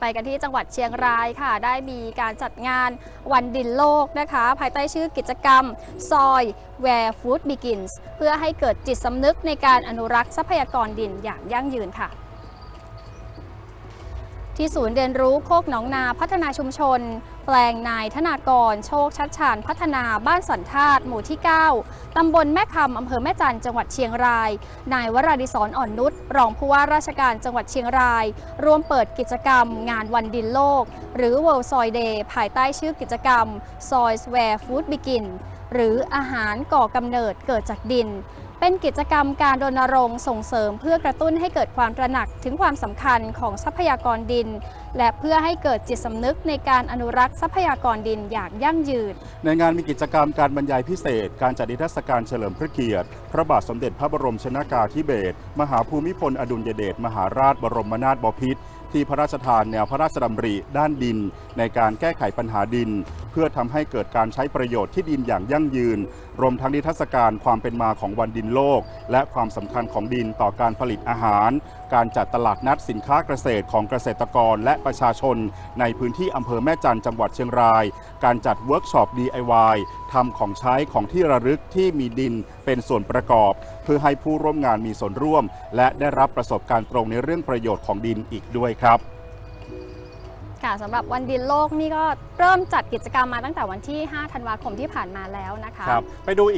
ไปกันที่จังหวัดเชียงรายค่ะ ได้มีการจัดงานวันดินโลกนะคะ ภายใต้ชื่อกิจกรรม ซอย Where Food Begins เพื่อให้เกิดจิตสำนึกในการอนุรักษ์ทรัพยากรดินอย่างยั่งยืนค่ะ ที่ศูนย์เรียนรู้โคกหนองนาพัฒนาชุมชน แปลงนายธนากร โชคชัดชานพัฒนาบ้านสันธาตหมู่ที่ 9 ตำบลแม่คำอำเภอแม่จันจังหวัดเชียงราย นายวราดิศรอ่อนนุชรองผู้ว่าราชการจังหวัดเชียงราย ร่วมเปิดกิจกรรม งานวันดินโลก หรือ World Soil Day ภายใต้ชื่อกิจกรรม Soil Where Food Begin หรืออาหารก่อกำเนิดเกิดจากดิน เป็นกิจกรรมการรณรงค์ส่งเสริมเพื่อกระตุ้นให้เกิดความตระหนักถึงความสำคัญของทรัพยากรดิน และเพื่อให้เกิดจิตสำนึกในการอนุรักษ์ทรัพยากรดินอย่างยั่งยืน ในงานมีกิจกรรมการบรรยายพิเศษ การจัดนิทรรศการเฉลิมพระเกียรติ พระบาทสมเด็จพระบรมชนากาธิเบศรมหาภูมิพลอดุลยเดชมหาราชบรมนาถบพิตรที่พระราชทานแนวพระราชดำริด้านดิน ในการแก้ไขปัญหาดิน เพื่อทำให้เกิดการใช้ประโยชน์ที่ดินอย่างยั่งยืน รวมทั้งนิทรรศการความเป็นมาของวันดินโลก และความสำคัญของดินต่อการผลิตอาหาร การจัดตลาดนัดสินค้าเกษตรของเกษตรกรและประชาชน ในพื้นที่อำเภอแม่จันทร์จังหวัดเชียงราย การจัดเวิร์กช็อป DIY ทำของใช้ของที่ระลึกที่มีดินเป็นส่วนประกอบ เพื่อให้ผู้ร่วมงานมีส่วนร่วม และได้รับประสบการณ์ตรงในเรื่องประโยชน์ของดินอีกด้วยครับ ค่ะสำหรับวันดินโลกนี่ก็เริ่มจัดกิจกรรมมาตั้งแต่วันที่ 5 ธันวาคมที่ผ่านมาแล้วนะคะ ครับไปดูอีก